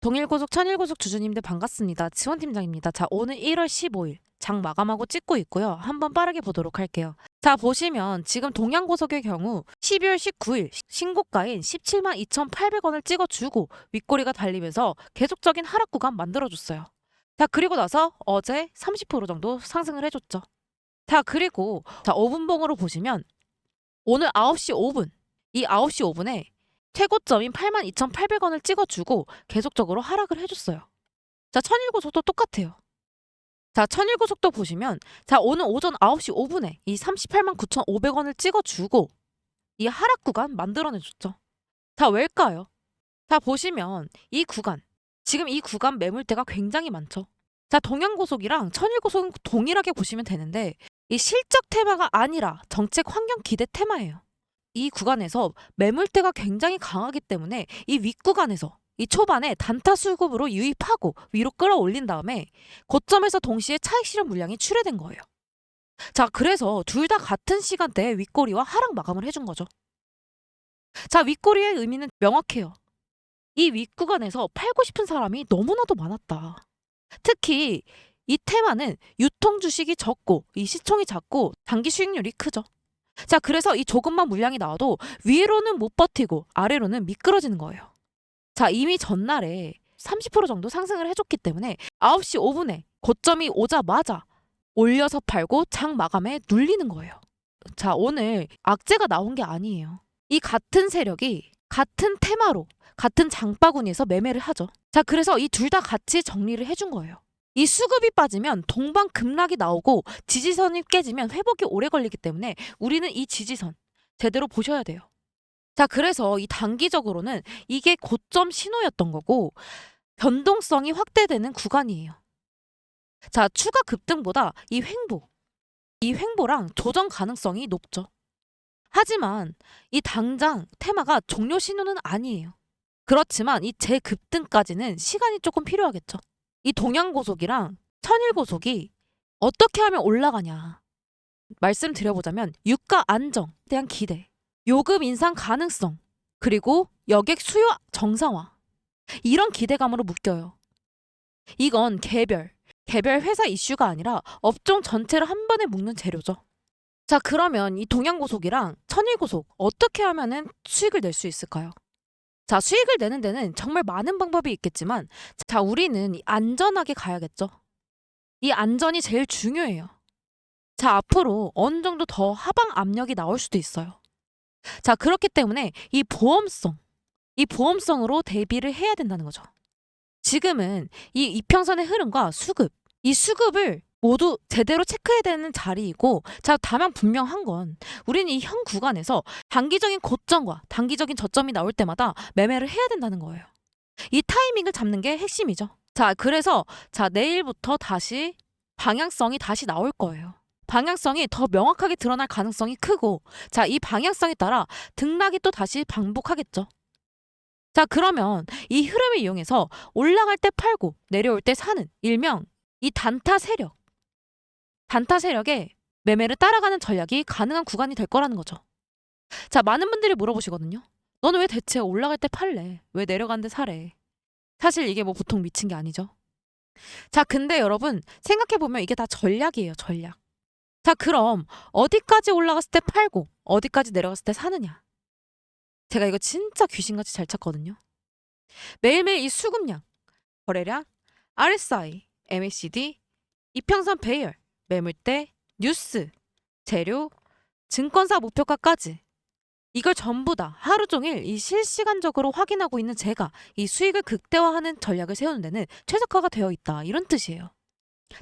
동일고속 천일고속 주주님들 반갑습니다. 지원팀장입니다. 자 오늘 1월 15일 장 마감하고 찍고 있고요. 한번 빠르게 보도록 할게요. 자 보시면 지금 동양고속의 경우 12월 19일 신고가인 17만 2,800원을 찍어주고 윗꼬리가 달리면서 계속적인 하락 구간 만들어줬어요. 자 그리고 나서 어제 30% 정도 상승을 해줬죠. 자 그리고 자 5분봉으로 보시면 오늘 9시 5분 이 9시 5분에 최고점인 82,800원을 찍어주고 계속적으로 하락을 해줬어요. 자, 천일고속도 똑같아요. 자, 천일고속도 보시면 자, 오늘 오전 9시 5분에 이 38만 9,500원을 찍어주고 이 하락 구간 만들어내줬죠. 자, 왜일까요? 자, 보시면 이 구간, 지금 이 구간 매물대가 굉장히 많죠. 자, 동양고속이랑 천일고속은 동일하게 보시면 되는데 이 실적 테마가 아니라 정책 환경 기대 테마예요. 이 구간에서 매물대가 굉장히 강하기 때문에 이 윗구간에서 이 초반에 단타 수급으로 유입하고 위로 끌어올린 다음에 고점에서 동시에 차익 실현 물량이 출회된 거예요. 자, 그래서 둘 다 같은 시간대에 윗꼬리와 하락 마감을 해준 거죠. 자, 윗꼬리의 의미는 명확해요. 이 윗구간에서 팔고 싶은 사람이 너무나도 많았다. 특히 이 테마는 유통 주식이 적고 이 시총이 작고 단기 수익률이 크죠. 자, 그래서 이 조금만 물량이 나와도 위로는 못 버티고 아래로는 미끄러지는 거예요. 자, 이미 전날에 30% 정도 상승을 해줬기 때문에 9시 5분에 고점이 오자마자 올려서 팔고 장 마감에 눌리는 거예요. 자, 오늘 악재가 나온 게 아니에요. 이 같은 세력이 같은 테마로 같은 장바구니에서 매매를 하죠. 자, 그래서 이 둘 다 같이 정리를 해준 거예요. 이 수급이 빠지면 동방 급락이 나오고 지지선이 깨지면 회복이 오래 걸리기 때문에 우리는 이 지지선 제대로 보셔야 돼요. 자, 그래서 이 단기적으로는 이게 고점 신호였던 거고 변동성이 확대되는 구간이에요. 자, 추가 급등보다 이 횡보, 이 횡보랑 조정 가능성이 높죠. 하지만 이 당장 테마가 종료 신호는 아니에요. 그렇지만 이 재급등까지는 시간이 조금 필요하겠죠. 이 동양고속이랑 천일고속이 어떻게 하면 올라가냐. 말씀드려보자면 유가 안정에 대한 기대, 요금 인상 가능성, 그리고 여객 수요 정상화. 이런 기대감으로 묶여요. 이건 개별, 개별 회사 이슈가 아니라 업종 전체를 한 번에 묶는 재료죠. 자, 그러면 이 동양고속이랑 천일고속 어떻게 하면은 수익을 낼 수 있을까요? 자, 수익을 내는 데는 정말 많은 방법이 있겠지만, 자, 우리는 이 안전하게 가야겠죠. 이 안전이 제일 중요해요. 자, 앞으로 어느 정도 더 하방 압력이 나올 수도 있어요. 자, 그렇기 때문에 이 보험성, 이 보험성으로 대비를 해야 된다는 거죠. 지금은 이 이평선의 흐름과 수급, 이 수급을 모두 제대로 체크해야 되는 자리이고, 자, 다만 분명한 건 우리는 이 현 구간에서 단기적인 고점과 단기적인 저점이 나올 때마다 매매를 해야 된다는 거예요. 이 타이밍을 잡는 게 핵심이죠. 자, 그래서 자, 내일부터 다시 방향성이 다시 나올 거예요. 방향성이 더 명확하게 드러날 가능성이 크고, 자, 이 방향성에 따라 등락이 또 다시 반복하겠죠. 자, 그러면 이 흐름을 이용해서 올라갈 때 팔고 내려올 때 사는 일명 이 단타 세력. 단타 세력의 매매를 따라가는 전략이 가능한 구간이 될 거라는 거죠. 자, 많은 분들이 물어보시거든요. 너는 왜 대체 올라갈 때 팔래? 왜 내려가는데 사래? 사실 이게 뭐 보통 미친 게 아니죠. 자, 근데 여러분 생각해보면 이게 다 전략이에요, 전략. 자, 그럼 어디까지 올라갔을 때 팔고 어디까지 내려갔을 때 사느냐? 제가 이거 진짜 귀신같이 잘 찾거든요. 매일매일 이 수급량, 거래량, RSI, MACD, 이평선 배열, 매물대, 뉴스, 재료, 증권사 목표가까지 이걸 전부 다 하루 종일 이 실시간적으로 확인하고 있는 제가 이 수익을 극대화하는 전략을 세우는 데는 최적화가 되어 있다. 이런 뜻이에요.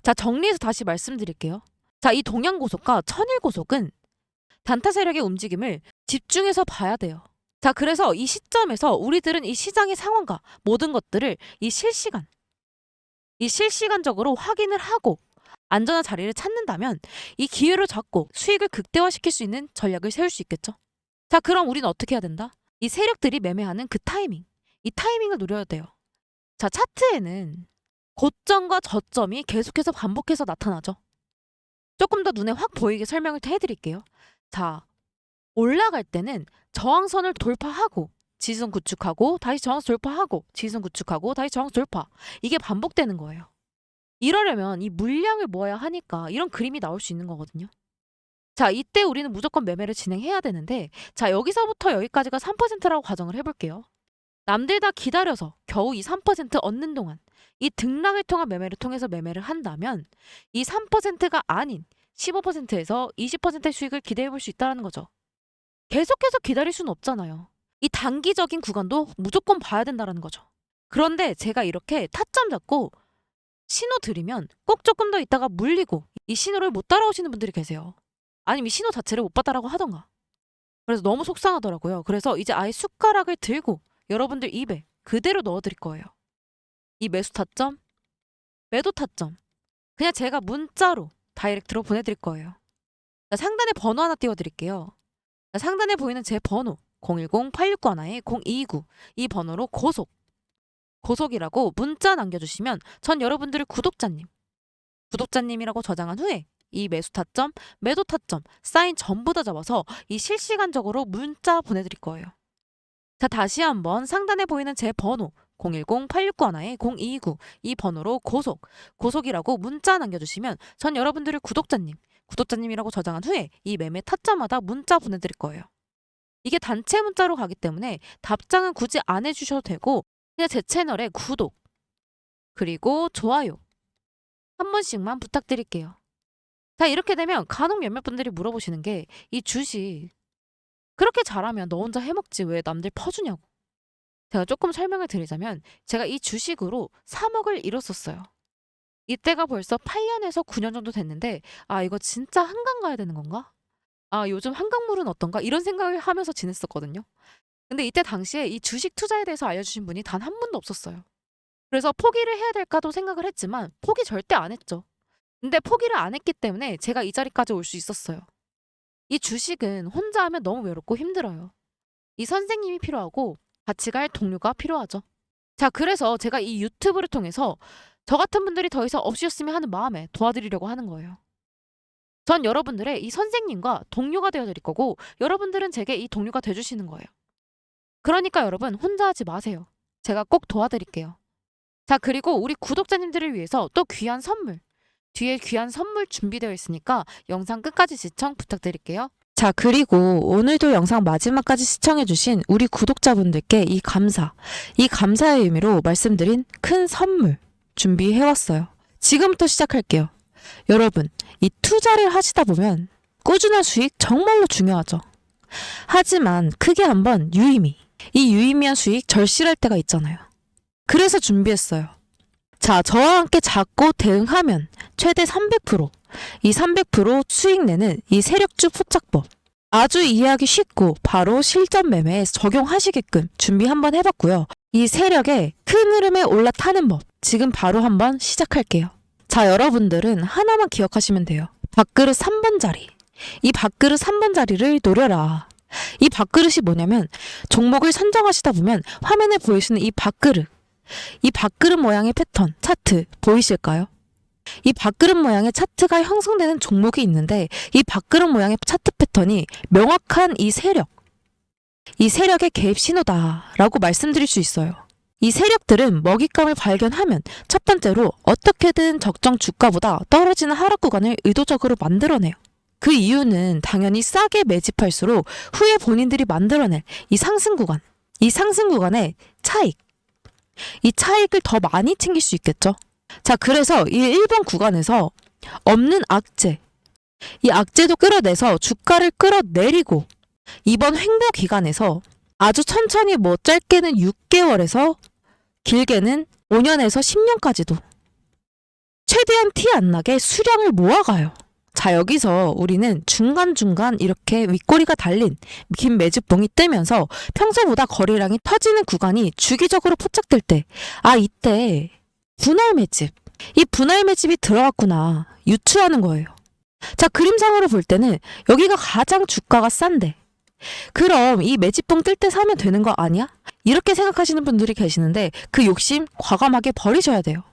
자, 정리해서 다시 말씀드릴게요. 자, 이 동양고속과 천일고속은 단타 세력의 움직임을 집중해서 봐야 돼요. 자, 그래서 이 시점에서 우리들은 이 시장의 상황과 모든 것들을 이 실시간, 이 실시간적으로 확인을 하고 안전한 자리를 찾는다면 이 기회를 잡고 수익을 극대화시킬 수 있는 전략을 세울 수 있겠죠. 자, 그럼 우리는 어떻게 해야 된다? 이 세력들이 매매하는 그 타이밍, 이 타이밍을 노려야 돼요. 자, 차트에는 고점과 저점이 계속해서 반복해서 나타나죠. 조금 더 눈에 확 보이게 설명을 해드릴게요. 자, 올라갈 때는 저항선을 돌파하고 지지선 구축하고 다시 저항 돌파하고 지지선 구축하고 다시 저항 돌파 이게 반복되는 거예요. 이러려면 이 물량을 모아야 하니까 이런 그림이 나올 수 있는 거거든요. 자, 이때 우리는 무조건 매매를 진행해야 되는데 자, 여기서부터 여기까지가 3%라고 가정을 해볼게요. 남들 다 기다려서 겨우 이 3% 얻는 동안 이 등락을 통한 매매를 통해서 매매를 한다면 이 3%가 아닌 15%에서 20%의 수익을 기대해 볼 수 있다는 거죠. 계속해서 기다릴 수는 없잖아요. 이 단기적인 구간도 무조건 봐야 된다는 거죠. 그런데 제가 이렇게 타점 잡고 신호 드리면 꼭 조금 더 있다가 물리고 이 신호를 못 따라오시는 분들이 계세요. 아니면 이 신호 자체를 못 봤다라고 하던가. 그래서 너무 속상하더라고요. 그래서 이제 아예 숟가락을 들고 여러분들 입에 그대로 넣어드릴 거예요. 이 매수 타점, 매도 타점. 그냥 제가 문자로 다이렉트로 보내드릴 거예요. 자, 상단에 번호 하나 띄워드릴게요. 자, 상단에 보이는 제 번호 010-869-029 이 번호로 고속 고속이라고 문자 남겨주시면 전 여러분들을 구독자님 구독자님이라고 저장한 후에 이 매수 타점, 매도 타점, 사인 전부 다 잡아서 이 실시간적으로 문자 보내드릴 거예요. 자 다시 한번 상단에 보이는 제 번호 010-869-029이 번호로 고속 고속이라고 문자 남겨주시면 전 여러분들을 구독자님 구독자님이라고 저장한 후에 이 매매 타점마다 문자 보내드릴 거예요. 이게 단체 문자로 가기 때문에 답장은 굳이 안 해주셔도 되고 그냥 제 채널에 구독 그리고 좋아요 한 번씩만 부탁드릴게요. 자 이렇게 되면 간혹 몇몇 분들이 물어보시는 게 이 주식 그렇게 잘하면 너 혼자 해먹지 왜 남들 퍼주냐고. 제가 조금 설명을 드리자면 제가 이 주식으로 3억을 잃었었어요. 이때가 벌써 8년에서 9년 정도 됐는데 아 이거 진짜 한강 가야 되는 건가? 아 요즘 한강물은 어떤가? 이런 생각을 하면서 지냈었거든요. 근데 이때 당시에 이 주식 투자에 대해서 알려주신 분이 단 한 분도 없었어요. 그래서 포기를 해야 될까도 생각을 했지만 포기 절대 안 했죠. 근데 포기를 안 했기 때문에 제가 이 자리까지 올 수 있었어요. 이 주식은 혼자 하면 너무 외롭고 힘들어요. 이 선생님이 필요하고 같이 갈 동료가 필요하죠. 자, 그래서 제가 이 유튜브를 통해서 저 같은 분들이 더 이상 없으셨으면 하는 마음에 도와드리려고 하는 거예요. 전 여러분들의 이 선생님과 동료가 되어드릴 거고 여러분들은 제게 이 동료가 돼주시는 거예요. 그러니까 여러분 혼자 하지 마세요. 제가 꼭 도와드릴게요. 자, 그리고 우리 구독자님들을 위해서 또 귀한 선물, 뒤에 귀한 선물 준비되어 있으니까 영상 끝까지 시청 부탁드릴게요. 자, 그리고 오늘도 영상 마지막까지 시청해주신 우리 구독자분들께 이 감사, 이 감사의 의미로 말씀드린 큰 선물 준비해왔어요. 지금부터 시작할게요. 여러분, 이 투자를 하시다 보면 꾸준한 수익 정말로 중요하죠. 하지만 크게 한번 유의미, 이 유의미한 수익 절실할 때가 있잖아요. 그래서 준비했어요. 자, 저와 함께 잡고 대응하면 최대 300%, 이 300% 수익 내는 이 세력주 포착법. 아주 이해하기 쉽고 바로 실전 매매에 적용하시게끔 준비 한번 해봤고요. 이 세력의 큰 흐름에 올라타는 법. 지금 바로 한번 시작할게요. 자, 여러분들은 하나만 기억하시면 돼요. 밥그릇 3번 자리. 이 밥그릇 3번 자리를 노려라. 이 밥그릇이 뭐냐면 종목을 선정하시다 보면 화면에 보이시는 이 밥그릇. 이 밥그릇 모양의 패턴, 차트 보이실까요? 이 밥그릇 모양의 차트가 형성되는 종목이 있는데 이 밥그릇 모양의 차트 패턴이 명확한 이 세력, 이 세력의 개입 신호다라고 말씀드릴 수 있어요. 이 세력들은 먹잇감을 발견하면 첫 번째로 어떻게든 적정 주가보다 떨어지는 하락 구간을 의도적으로 만들어내요. 그 이유는 당연히 싸게 매집할수록 후에 본인들이 만들어낼 이 상승 구간, 이 상승 구간의 차익, 이 차익을 더 많이 챙길 수 있겠죠. 자, 그래서 이 1번 구간에서 없는 악재, 이 악재도 끌어내서 주가를 끌어내리고 이번 횡보 기간에서 아주 천천히 뭐 짧게는 6개월에서 길게는 5년에서 10년까지도 최대한 티 안 나게 수량을 모아가요. 자, 여기서 우리는 중간중간 이렇게 윗꼬리가 달린 긴 매집봉이 뜨면서 평소보다 거래량이 터지는 구간이 주기적으로 포착될 때, 아, 이때 분할 매집. 이 분할 매집이 들어갔구나. 유추하는 거예요. 자, 그림상으로 볼 때는 여기가 가장 주가가 싼데. 그럼 이 매집봉 뜰 때 사면 되는 거 아니야? 이렇게 생각하시는 분들이 계시는데 그 욕심 과감하게 버리셔야 돼요.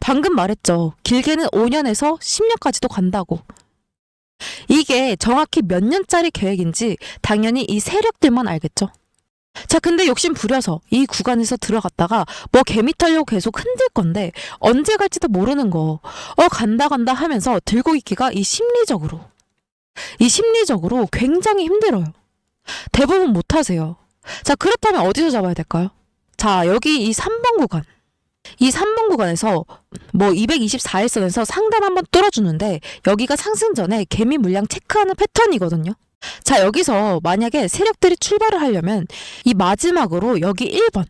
방금 말했죠. 길게는 5년에서 10년까지도 간다고. 이게 정확히 몇 년짜리 계획인지 당연히 이 세력들만 알겠죠. 자, 근데 욕심 부려서 이 구간에서 들어갔다가 뭐 개미 타려고 계속 흔들 건데 언제 갈지도 모르는 거. 어, 간다 간다 하면서 들고 있기가 이 심리적으로 이 심리적으로 굉장히 힘들어요. 대부분 못 하세요. 자, 그렇다면 어디서 잡아야 될까요? 자, 여기 이 3번 구간. 이 3번 구간에서 뭐 224일선에서 상단 한번 뚫어주는데 여기가 상승 전에 개미 물량 체크하는 패턴이거든요. 자, 여기서 만약에 세력들이 출발을 하려면 이 마지막으로 여기 1번.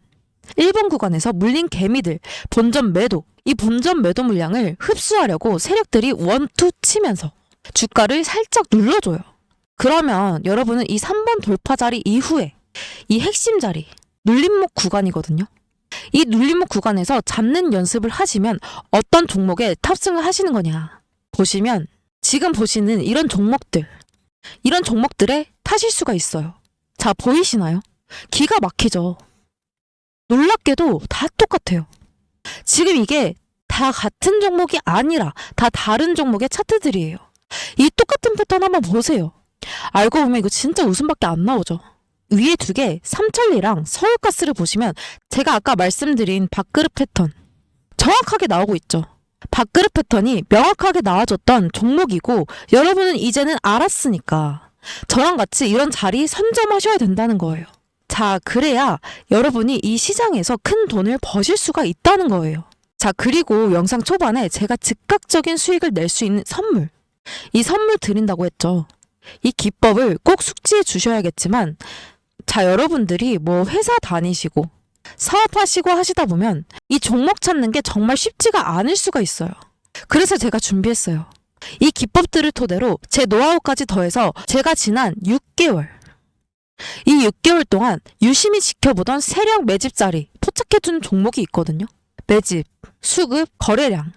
1번 구간에서 물린 개미들, 본전 매도, 이 본전 매도 물량을 흡수하려고 세력들이 원투 치면서 주가를 살짝 눌러줘요. 그러면 여러분은 이 3번 돌파 자리 이후에 이 핵심 자리, 눌림목 구간이거든요. 이 눌림목 구간에서 잡는 연습을 하시면 어떤 종목에 탑승을 하시는 거냐. 보시면 지금 보시는 이런 종목들, 이런 종목들에 타실 수가 있어요. 자, 보이시나요? 기가 막히죠. 놀랍게도 다 똑같아요. 지금 이게 다 같은 종목이 아니라 다 다른 종목의 차트들이에요. 이 똑같은 패턴 한번 보세요. 알고 보면 이거 진짜 웃음밖에 안 나오죠. 위에 두 개, 삼천리랑 서울가스를 보시면 제가 아까 말씀드린 밥그릇 패턴 정확하게 나오고 있죠. 밥그릇 패턴이 명확하게 나와줬던 종목이고 여러분은 이제는 알았으니까 저랑 같이 이런 자리 선점하셔야 된다는 거예요. 자, 그래야 여러분이 이 시장에서 큰 돈을 버실 수가 있다는 거예요. 자, 그리고 영상 초반에 제가 즉각적인 수익을 낼 수 있는 선물. 이 선물 드린다고 했죠. 이 기법을 꼭 숙지해 주셔야겠지만, 자, 여러분들이 뭐 회사 다니시고, 사업하시고 하시다 보면 이 종목 찾는 게 정말 쉽지가 않을 수가 있어요. 그래서 제가 준비했어요. 이 기법들을 토대로 제 노하우까지 더해서 제가 지난 6개월, 이 6개월 동안 유심히 지켜보던 세력 매집 자리 포착해둔 종목이 있거든요. 매집, 수급, 거래량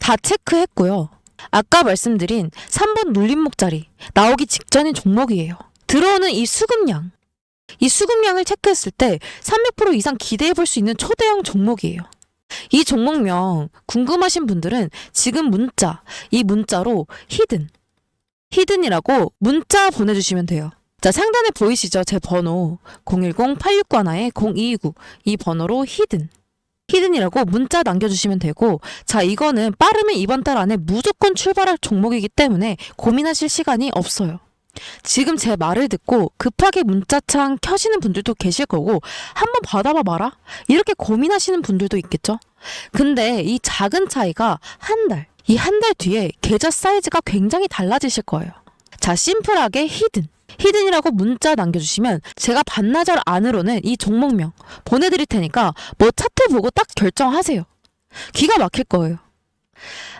다 체크했고요. 아까 말씀드린 3번 눌림목 자리 나오기 직전인 종목이에요. 들어오는 이 수급량 이 수급량을 체크했을 때 300% 이상 기대해 볼 수 있는 초대형 종목이에요. 이 종목명 궁금하신 분들은 지금 문자, 이 문자로 히든, 히든이라고 문자 보내주시면 돼요. 자, 상단에 보이시죠? 제 번호 010-8691-0229 이 번호로 히든. 히든이라고 문자 남겨주시면 되고, 자, 이거는 빠르면 이번 달 안에 무조건 출발할 종목이기 때문에 고민하실 시간이 없어요. 지금 제 말을 듣고 급하게 문자창 켜시는 분들도 계실 거고 한번 받아봐 봐라 이렇게 고민하시는 분들도 있겠죠. 근데 이 작은 차이가 한 달, 이 한 달 뒤에 계좌 사이즈가 굉장히 달라지실 거예요. 자, 심플하게 히든. 히든이라고 문자 남겨주시면 제가 반나절 안으로는 이 종목명 보내드릴 테니까 뭐 차트 보고 딱 결정하세요. 기가 막힐 거예요.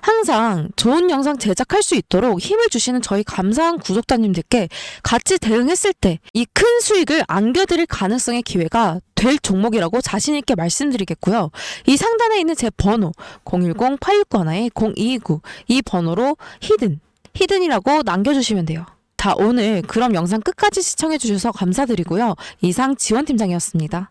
항상 좋은 영상 제작할 수 있도록 힘을 주시는 저희 감사한 구독자님들께 같이 대응했을 때 이 큰 수익을 안겨드릴 가능성의 기회가 될 종목이라고 자신있게 말씀드리겠고요. 이 상단에 있는 제 번호 010-8691-0229 이 번호로 히든, 히든이라고 남겨주시면 돼요. 자, 오늘 그럼 영상 끝까지 시청해주셔서 감사드리고요. 이상 지원팀장이었습니다.